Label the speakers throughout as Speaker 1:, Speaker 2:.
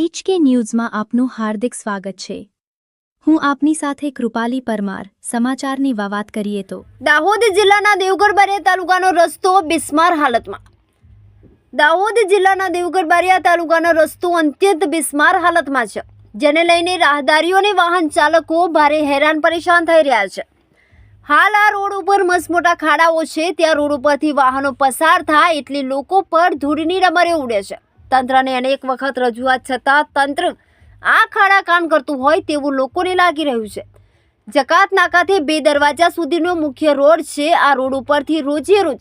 Speaker 1: HK ન્યૂઝમાં આપનું હાર્દિક સ્વાગત છે. હું આપની સાથે કૃપાલી પરમાર, સમાચારની વાત કરીએ તો.
Speaker 2: દાહોદ જિલ્લાના દેવગઢ બારિયા તાલુકાનો રસ્તો બિસ્માર હાલતમાં. દાહોદ જિલ્લાના દેવગઢ બારિયા તાલુકાનો રસ્તો અત્યંત બિસ્માર હાલતમાં છે, જેને લઈને રાહદારીઓને વાહન ચાલકો ભારે હેરાન પરેશાન થઈ રહ્યા છે. હાલ આ રોડ ઉપર મસમોટા ખાડાઓ છે, ત્યાં રોડ ઉપરથી વાહનો પસાર થાય એટલે લોકો પર ધૂળની રમરે ઉડે છે. તંત્રને અનેક વખત રજૂઆત છતાં તંત્ર આ ખાડા કામ કરતું હોય તેવું લોકોને લાગી રહ્યું છે. જકાત નાકાથી બે દરવાજા સુધીનો મુખ્ય રોડ છે. આ રોડ ઉપરથી રોજે રોજ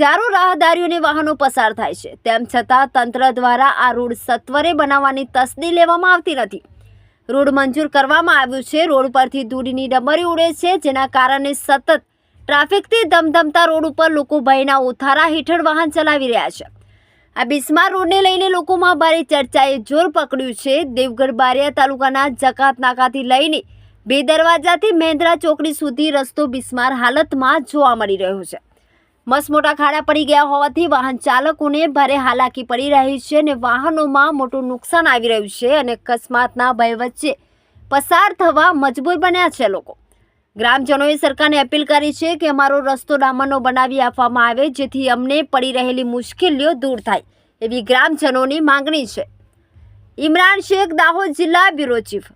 Speaker 2: હજારો રાહદારીઓને વાહનો પસાર થાય છે. તેમ છતાં તંત્ર દ્વારા આ રોડ સત્વરે બનાવવાની તસદી લેવામાં આવતી નથી. રોડ મંજૂર કરવામાં આવ્યું છે. રોડ પરથી ધૂળની ડમરી ઉડે છે, જેના કારણે સતત ટ્રાફિકથી ધમધમતા રોડ ઉપર લોકો ભયના ઓથારા હેઠળ વાહન ચલાવી રહ્યા છે. આ બિસ્માર રોડને લઈને લોકોમાં ભારે ચર્ચાએ જોર પકડ્યું છે. દેવગઢ બારિયા તાલુકાના જકાત નાકાથી લઈને બે દરવાજાથી મેંદ્રા ચોકડી સુધી રસ્તો બિસ્માર હાલતમાં જોવા મળી રહ્યો છે. મસમોટા ખાડા પડી ગયા હોવાથી વાહન ચાલકોને ભારે હાલાકી પડી રહી છે અને વાહનોમાં મોટું નુકસાન આવી રહ્યું છે અને અકસ્માતના ભય વચ્ચે પસાર થવા મજબૂર બન્યા છે લોકો. ગ્રામજનોએ સરકારને અપીલ કરી છે કે અમારો રસ્તો ડામરનો બનાવી આપવામાં આવે, જેથી અમને પડી રહેલી મુશ્કેલીઓ દૂર થાય, એવી ગ્રામજનોની માંગણી છે. ઇમરાન શેખ, દાહોદ જિલ્લા બ્યુરો ચીફ